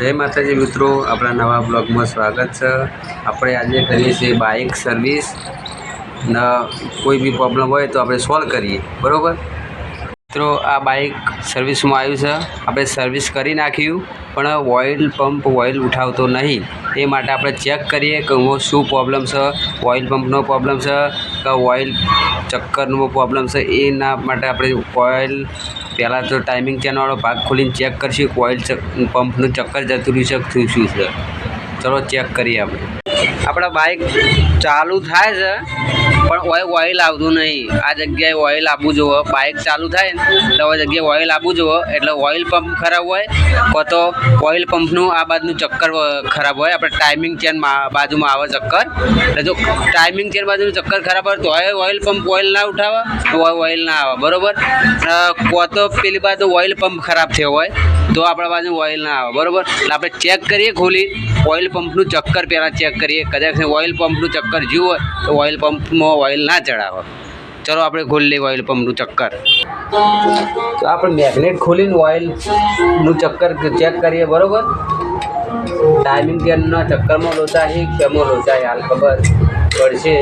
જય માતાજી મિત્રો, આપણા નવા બ્લોગમાં સ્વાગત છે. આપણે આજે કરીએ છીએ બાઇક સર્વિસ ન, કોઈ બી પ્રોબ્લેમ હોય તો આપણે સોલ્વ કરીએ, બરાબર? મિત્રો, આ બાઇક સર્વિસમાં આવ્યું છે. આપણે સર્વિસ કરી નાખ્યું. પણ ઓઇલ પંપ ઓઇલ ઉઠાવતો નહીં. એ માટે આપણે ચેક કરીએ કે હું શું પ્રોબ્લેમ છે, ઓઇલ પંપનો પ્રોબ્લેમ છે કે ઓઇલ ચક્કરનો પ્રોબ્લેમ છે. એના માટે આપણે ઓઇલ પહેલાં તો ટાઈમિંગ ચેનવાળો ભાગ ખોલીને ચેક કરીશું કે ઓઇલ પંપનું ચક્કર જતું રહ્યું છે શું છે. ચલો ચેક કરીએ આપણે. આપણા બાઇક ચાલુ થાય છે. પણ ઓઇલ ઓઇલ આવતું નહીં. આ જગ્યાએ ઓઇલ આપવું જોવે બાઇક ચાલુ થાય ને, તો આ જગ્યાએ ઓઇલ આપવું જોવે એટલે ઓઇલ પંપ ખરાબ હોય, કાં તો ઓઇલ પંપનું આ બાજુનું ચક્કર ખરાબ હોય. આપણે ટાઈમિંગ ચેન બાજુમાં આવે ચક્કર. એટલે જો ટાઈમિંગ ચેન બાજુનું ચક્કર ખરાબ હોય તો ઓઇલ પંપ ઓઇલ ના ઉઠાવે તો ઓઇલ ના આવે. બરોબર? કાં તો પેલી બાજુ ઓઇલ પંપ ખરાબ થયો હોય. તો આપણા પાસે ઓઇલ ના આવે, બરોબર? એટલે આપણે ચેક કરીએ ખોલી ઓઇલ પંપનું ચક્કર પહેલાં ચેક કરીએ. કદાચ ઓઇલ પંપનું ચક્કર જ્યું તો ઓઇલ પંપમાં ઓઇલ ના ચડાવે. ચલો આપણે ખોલી લઈએ ઓઇલ પંપનું ચક્કર. તો આપણે મેગ્નેટ ખોલીને ઓઇલનું ચક્કર ચેક કરીએ, બરોબર? ટાઈમિંગ ગેરના ચક્કરમાં લોચા છે કેમો લોચા હાલ ખબર પડશે.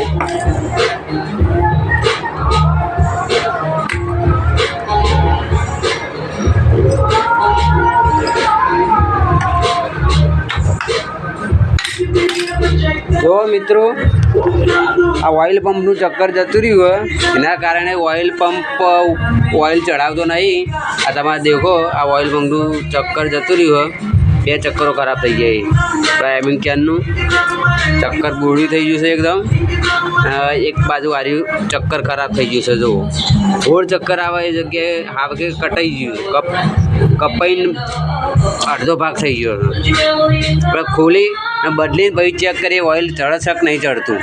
જો મિત્રો, આ ઓઇલ પંપનું ચક્કર જતું રહ્યું હોય એના કારણે ઓઇલ પંપ ઓઇલ ચડાવતો નહીં. આ તમારે દેખો, આ ઓઇલ પંપનું ચક્કર જતું રહ્યું હોય બે ચક્કરો ખરાબ થઈ જાય ડ્રાઇવિંગ ક્યારનું ચક્કર બુડી થઈ ગયું છે એકદમ. એક બાજુ હાર્યું ચક્કર ખરાબ થઈ ગયું છે, જુઓ. ગોળ ચક્કર આવે એ જગ્યાએ આ કે કટાઈ ગયું કપ, કપાઈને અડધો ભાગ થઈ ગયો આપણે ખોલી અને બદલીને પછી ચેક કરીએ ઓઇલ ચડશક નહીં ચડતું.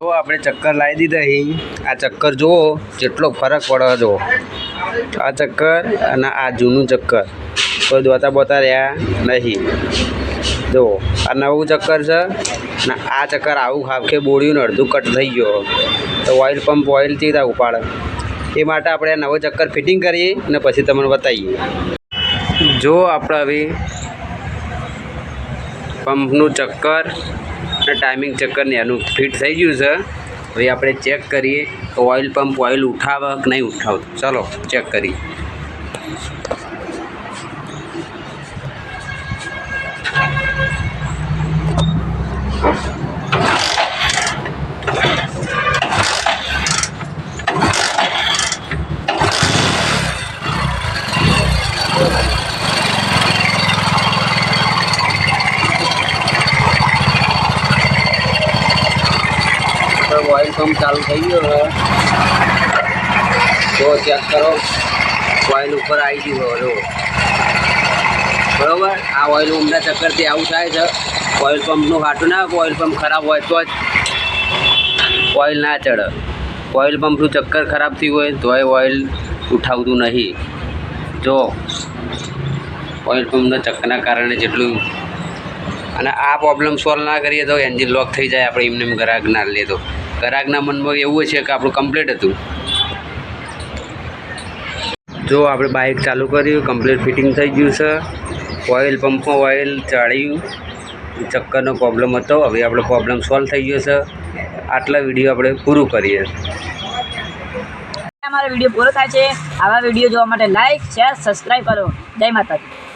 તો આપણે ચક્કર લાવી દીધા અહીં આ ચક્કર જુઓ, જેટલો ફરક પડે જુઓ. આ ચક્કર અને આ જૂનું ચક્કર. કોઈ દોતા બોતા રહ્યા નહીં. જુઓ, આ નવું ચક્કર છે ને આ ચક્કર આવું હાફકે બોળ્યું ને અડધું કટ થઈ ગયો. તો ઓઇલ પંપ ઓઇલથી તા ઉપાડે. એ માટે આપણે આ નવો ચક્કર ફિટિંગ કરીએ અને પછી તમને બતાવીએ. જો આપણે હવે પંપનું ચક્કર અને ટાઈમિંગ ચક્કર ને એનું ફિટ થઈ ગયું છે. હવે આપણે ચેક કરીએ તો ઓઇલ પંપ ઓઇલ ઉઠાવે કે નહીં ઉઠાવતું. ચાલો ચેક કરીએ. ઓઇલ પંપ ચાલુ થઈ ગયો હવે. તો ચેક કરો. ઓઇલ ઉપર આવી ગયું હવે. બરોબર? આ ઓઇલ ઉમદા ચક્કરથી આવું થાય છે. ઓઇલ પંપનું હાટું ના ઓઇલ પંપ ખરાબ હોય તો જ ઓઇલ ના ચડે. ઓઇલ પંપનું ચક્કર ખરાબ થયું હોય તોય ઓઇલ ઉઠાવતું નહીં. જો ઓઇલ પંપના ચક્કરના કારણે જેટલું અને આ પ્રોબ્લેમ સોલ્વ ના કરીએ તો એન્જિન લોક થઈ જાય, આપણે એમને એમ ગ્રાહક ના લે તો. ગ્રાહકના મનમાં એવું છે કે આપણું કમ્પ્લીટ હતું. જો આપણે બાઇક ચાલુ કર્યું કમ્પ્લીટ ફિટિંગ થઈ ગયું છે. ઓઇલ પંપમાં ઓઇલ ચાળ્યું. ચક્કરનો પ્રોબ્લેમ હતો. હવે આપણો પ્રોબ્લેમ સોલ્વ થઈ ગયો છે. આટલા વીડિયો આપણે પૂરું કરીએ. અમારો વીડિયો પૂરો થાય છે. આવા વીડિયો જોવા માટે લાઇક શેર સબસ્ક્રાઈબ કરો. જય માતાજી.